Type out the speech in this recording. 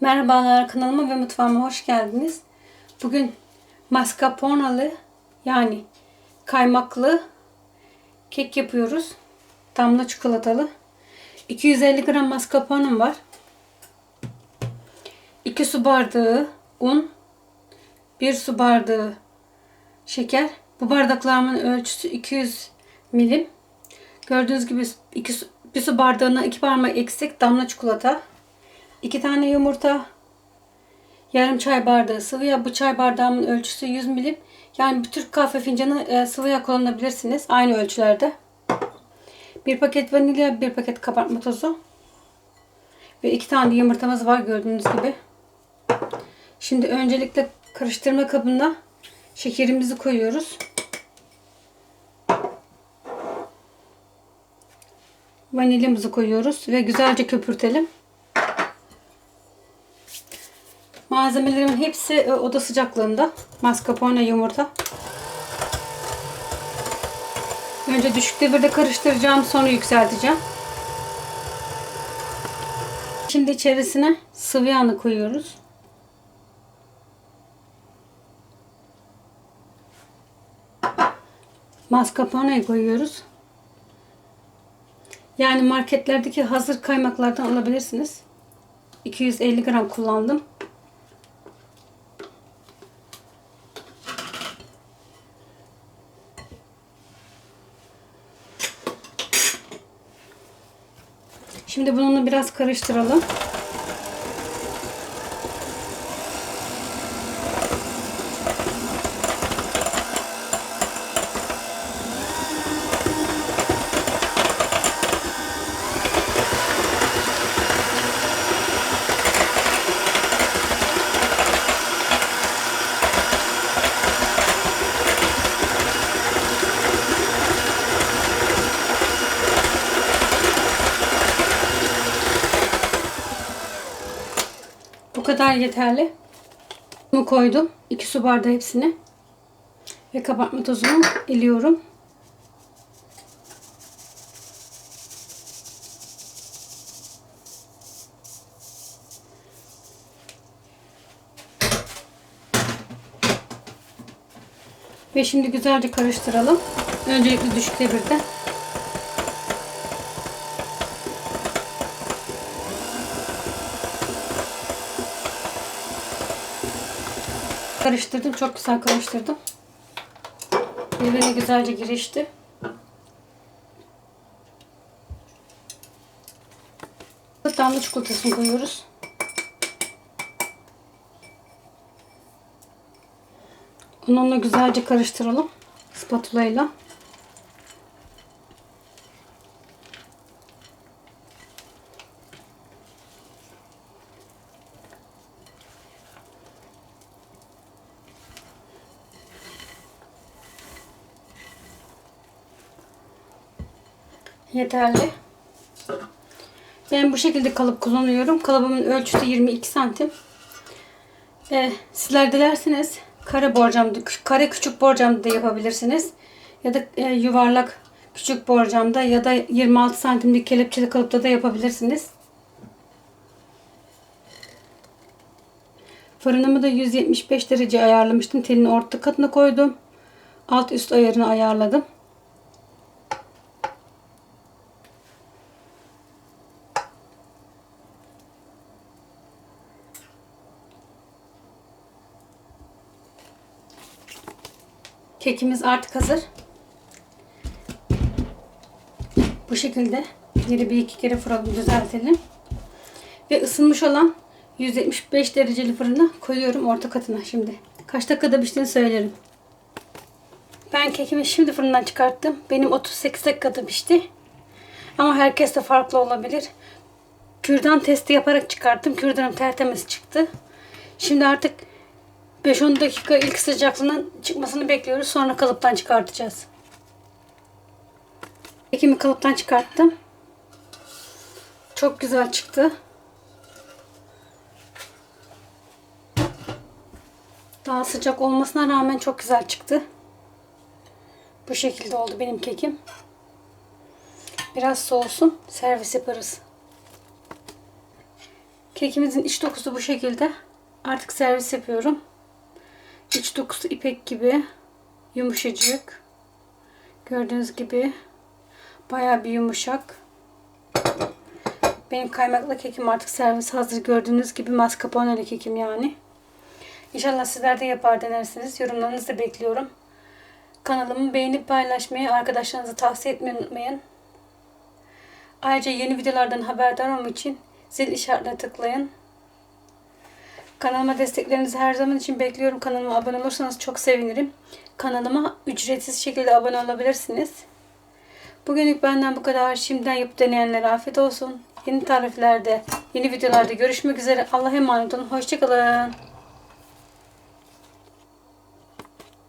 Merhabalar kanalıma ve mutfağıma hoş geldiniz. Bugün mascarpone'lı yani kaymaklı kek yapıyoruz. Damla çikolatalı. 250 gram mascarpone'm var. 2 su bardağı un, 1 su bardağı şeker. Bu bardaklarımın ölçüsü 200 milim. Gördüğünüz gibi 2 su, bir su bardağına 2 parmak eksik damla çikolata. 2 tane yumurta. Yarım çay bardağı sıvı yağ. Bu çay bardağımın ölçüsü 100 milim. Yani bir Türk kahve fincanı e, sıvı yağ kullanabilirsiniz. Aynı ölçülerde. Bir paket vanilya, bir paket kabartma tozu. Ve iki tane yumurtamız var gördüğünüz gibi. Şimdi öncelikle karıştırma kabına şekerimizi koyuyoruz. Vanilyamızı koyuyoruz ve güzelce köpürtelim. Malzemelerimin hepsi e, oda sıcaklığında. Mascarpone yumurta. Önce düşük devirde karıştıracağım, sonra yükselteceğim. Şimdi içerisine sıvı yağını koyuyoruz. Mascarpone'yi koyuyoruz. Yani marketlerdeki hazır kaymaklardan alabilirsiniz. 250 gram kullandım. Şimdi bununla biraz karıştıralım. Kadar yeterli. Bunu koydum. 2 su bardağı hepsini. Ve kabartma tozunu eliyorum. Ve şimdi güzelce karıştıralım. Öncelikle düşük devirde. Karıştırdım. Çok güzel karıştırdım. Birbirine güzelce girişti. Damla çikolatasını koyuyoruz. Onunla güzelce karıştıralım. Spatula ile. Yeterli. Ben bu şekilde kalıp kullanıyorum. Kalıbımın ölçüsü 22 santim. Ee, sizler dilerseniz kare borcamda, kare küçük borcamda da yapabilirsiniz. Ya da e, yuvarlak küçük borcamda ya da 26 santimlik kelepçeli kalıpta da yapabilirsiniz. Fırınımı da 175 derece ayarlamıştım. Telin orta katına koydum. Alt üst ayarını ayarladım. Kekimiz artık hazır. Bu şekilde yeri bir iki kere fırını düzeltelim. Ve ısınmış olan 175 dereceli fırına koyuyorum orta katına şimdi. Kaç dakikada piştiğini söylerim. Ben kekimi şimdi fırından çıkarttım. Benim 38 dakikada pişti. Ama herkes de farklı olabilir. Kürdan testi yaparak çıkarttım. Kürdanım tertemiz çıktı. Şimdi artık 5-10 dakika ilk sıcaklığının çıkmasını bekliyoruz. Sonra kalıptan çıkartacağız. Kekimi kalıptan çıkarttım. Çok güzel çıktı. Daha sıcak olmasına rağmen çok güzel çıktı. Bu şekilde oldu benim kekim. Biraz soğusun. Servis yaparız. Kekimizin iç dokusu bu şekilde. Artık servis yapıyorum. İç dokusu ipek gibi. Yumuşacık. Gördüğünüz gibi bayağı bir yumuşak. Benim kaymaklı kekim artık servis hazır. Gördüğünüz gibi mascarpone'li kekim yani. İnşallah sizler de yapar denersiniz. Yorumlarınızı da bekliyorum. Kanalımı beğenip paylaşmayı, arkadaşlarınıza tavsiye etmeyi unutmayın. Ayrıca yeni videolardan haberdar olmak için zil işaretine tıklayın. Kanalıma desteklerinizi her zaman için bekliyorum. Kanalıma abone olursanız çok sevinirim. Kanalıma ücretsiz şekilde abone olabilirsiniz. Bugünlük benden bu kadar. Şimdiden yapıp deneyenlere afiyet olsun. Yeni tariflerde, yeni videolarda görüşmek üzere. Allah'a emanet olun. Hoşçakalın.